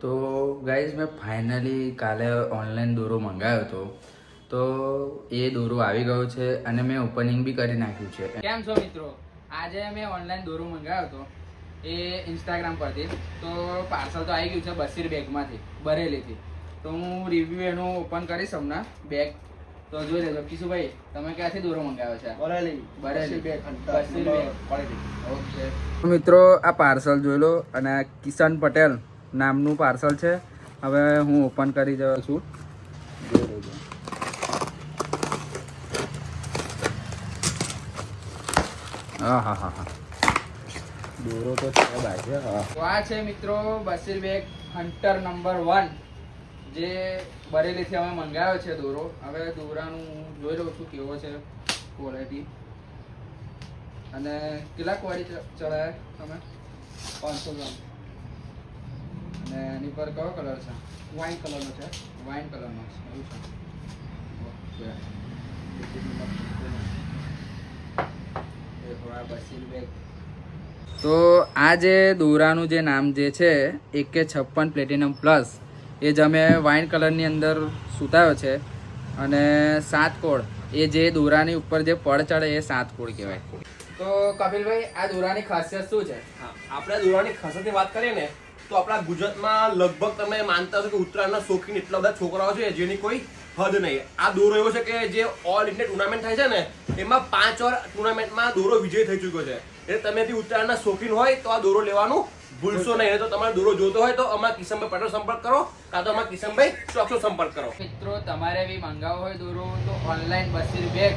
તો ગાઈઝ મેં ફાઇનલી કાલે ઓનલાઈન દોરો મંગાવ્યો હતો. તો એ દોરો આવી ગયો છે અને મેં ઓપનિંગ બી કરી નાખ્યું છે. કેમ છો મિત્રો? આજે મેં ઓનલાઈન દોરો મંગાવ્યો હતો. એ ઇન્સ્ટાગ્રામ પરથી. તો પાર્સલ તો આવી ગયું છે બસીર બેગમાંથી બરેલીથી. તો હું રિવ્યુ એનું ઓપન કરીશ હમણાં બેગ તો જોઈ લેજો. કિશુભાઈ તમે ક્યાંથી દોરો મંગાવ્યો છે? Bareilly. Bareilly. Bag Basir bag. Okay. મિત્રો આ પાર્સલ જોઈ લો અને આ કિશન પટેલ નામનું પાર્સલ છે. હવે હું ઓપન કરી જાઉં છું. હા હા હા હા દોરો તો છે બાજુ તો આ છે મિત્રો Basir Baig hunter number one જે બરેલીથી અમે મંગાવ્યો છે દોરો. હવે દોરાનું હું જોઈ લઉં છું કેવો છે ક્વોલિટી અને કેટલા ક્વોલિટી ચડાય તમે? પાંચસો ગ્રામ. અને એની પર કયો કલર છે? વાઇન કલરનો છે. વાઇન કલરનો છે. એવું છે. ઓકે. તો આ જે દોરાનું જે નામ જે છે એક કે છપ્પન પ્લેટિનમ પ્લસ એ જ અમે વાઇન કલરની અંદર સુતાવ્યો છે. અને સાત કોળ એ જે દોરાની ઉપર જે પડ ચડે એ સાત કોળ કહેવાય. તો કપિલભાઈ આ દોરાની ખાસિયત શું છે? આપણે દોરાની ખાસિયતની વાત કરીએ ને તો આપણા ગુજરાતમાં લગભગ તમે માનતા હશો કે ઉત્તરાયણના શોખીન એટલા બધા છોકરાઓ છે જેની કોઈ હદ નહીં. આ દોરો એવો છે કે જે ઓલ ઇન્ડિયા ટુર્નામેન્ટ થાય છે ને, એમાં પાંચ વાર ટુર્નામેન્ટમાં દોરો વિજય થઈ ચૂક્યો છે. એટલે તમે બી ઉત્તરાયણના શોખીન હોય તો આ દોરો લેવાનું ભૂલશો નહીં. તો તમારે દોરો જોતો હોય તો અમારા કિશનભાઈ પટેલ સંપર્ક કરો, કાં તો અમારા કિશનભાઈ ચોકસો સંપર્ક કરો. મિત્રો, તમારે બી મંગાવવો હોય દોરો, તો online Basir Baig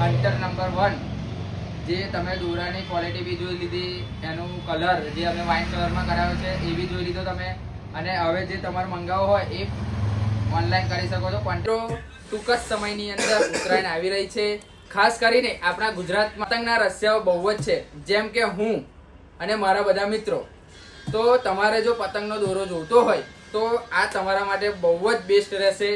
hunter number one જે તમે દોરાની ક્વોલિટી બી જોઈ લીધી, એનું કલર જે અમે વાઇન કલરમાં કરાવ્યો છે, એ બી જોઈ લીધો તમે. અને હવે જે તમારે મંગાવવો હોય એ ઓનલાઈન કરી શકો છો. કોન્ટ્રો ટૂંક જ સમયની અંદર ઉત્તરાયણ આવી રહી છે. ખાસ કરીને આપણા ગુજરાતમાં પતંગના રસ્યાઓ બહુ જ છે. જેમ કે હું અને મારા બધા મિત્રો. તો તમારે જો પતંગનો દોરો જોતો હોય, તો આ તમારા માટે બહુ જ બેસ્ટ રહેશે.